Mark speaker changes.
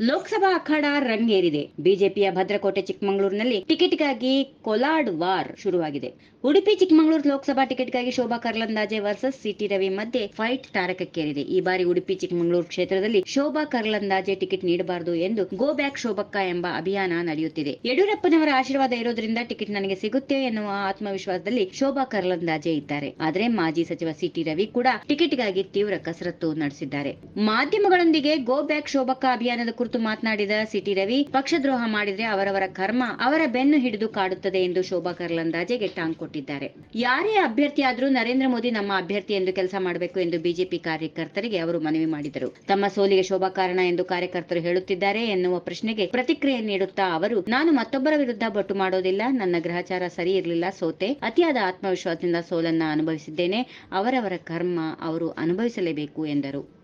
Speaker 1: Lok Sabha ಅಖಾಡ ರಂಗೇರಿದೆ. ಬಿಜೆಪಿಯ ಭದ್ರಕೋಟೆ ಚಿಕ್ಕಮಗಳೂರಿನಲ್ಲಿ ಟಿಕೆಟ್ಗಾಗಿ ಕೊಲಾಡ್ ವಾರ್ ಶುರುವಾಗಿದೆ. ಉಡುಪಿ ಚಿಕ್ಕಮಗಳೂರು ಲೋಕಸಭಾ ಟಿಕೆಟ್ಗಾಗಿ ಶೋಭಾ ಕರ್ಲಂದಾಜೆ ವರ್ಸಸ್ ಸಿಟಿ ರವಿ ಮಧ್ಯೆ ಫೈಟ್ ತಾರಕಕ್ಕೇರಿದೆ. ಈ ಬಾರಿ ಉಡುಪಿ ಚಿಕ್ಕಮಗಳೂರು ಕ್ಷೇತ್ರದಲ್ಲಿ ಶೋಭಾ ಕರ್ಲಂದಾಜೆ ಟಿಕೆಟ್ ನೀಡಬಾರದು ಎಂದು ಗೋ ಬ್ಯಾಕ್ ಶೋಭಕ್ಕ ಎಂಬ ಅಭಿಯಾನ ನಡೆಯುತ್ತಿದೆ. ಯಡಿಯೂರಪ್ಪನವರ ಆಶೀರ್ವಾದ ಇರೋದ್ರಿಂದ ಟಿಕೆಟ್ ನನಗೆ ಸಿಗುತ್ತೆ ಎನ್ನುವ ಆತ್ಮವಿಶ್ವಾಸದಲ್ಲಿ ಶೋಭಾ ಕರ್ಲಂದಾಜೆ ಇದ್ದಾರೆ. ಆದರೆ ಮಾಜಿ ಸಚಿವ ಸಿಟಿ ರವಿ ಕೂಡ ಟಿಕೆಟ್ಗಾಗಿ ತೀವ್ರ ಕಸರತ್ತು ನಡೆಸಿದ್ದಾರೆ. ಮಾಧ್ಯಮಗಳೊಂದಿಗೆ ಗೋ ಬ್ಯಾಕ್ ಶೋಭಕ್ಕ ಅಭಿಯಾನದ ಕುರಿತು ಮಾತನಾಡಿದ ಸಿಟಿ ರವಿ, ಪಕ್ಷದ್ರೋಹ ಮಾಡಿದ್ರೆ ಅವರವರ ಕರ್ಮ ಅವರ ಬೆನ್ನು ಹಿಡಿದು ಕಾಡುತ್ತದೆ ಎಂದು ಶೋಭಾ ಕರ್ಲಂದಾಜೆಗೆ ಟಾಂಗ್ ಕೊಟ್ಟಿದ್ದಾರೆ. ಯಾರೇ ಅಭ್ಯರ್ಥಿಯಾದರೂ ನರೇಂದ್ರ ಮೋದಿ ನಮ್ಮ ಅಭ್ಯರ್ಥಿ ಎಂದು ಕೆಲಸ ಮಾಡಬೇಕು ಎಂದು ಬಿಜೆಪಿ ಕಾರ್ಯಕರ್ತರಿಗೆ ಅವರು ಮನವಿ ಮಾಡಿದರು. ತಮ್ಮ ಸೋಲಿಗೆ ಶೋಭಾ ಕಾರಣ ಎಂದು ಕಾರ್ಯಕರ್ತರು ಹೇಳುತ್ತಿದ್ದಾರೆ ಎನ್ನುವ ಪ್ರಶ್ನೆಗೆ ಪ್ರತಿಕ್ರಿಯೆ ನೀಡುತ್ತಾ ಅವರು, ನಾನು ಮತ್ತೊಬ್ಬರ ವಿರುದ್ಧ ಬಟ್ಟು ಮಾಡೋದಿಲ್ಲ, ನನ್ನ ಗ್ರಹಚಾರ ಸರಿ ಇರಲಿಲ್ಲ, ಸೋತೆ, ಅತಿಯಾದ ಆತ್ಮವಿಶ್ವಾಸದಿಂದ ಸೋಲನ್ನ ಅನುಭವಿಸಿದ್ದೇನೆ, ಅವರವರ ಕರ್ಮ ಅವರು ಅನುಭವಿಸಲೇಬೇಕು ಎಂದರು.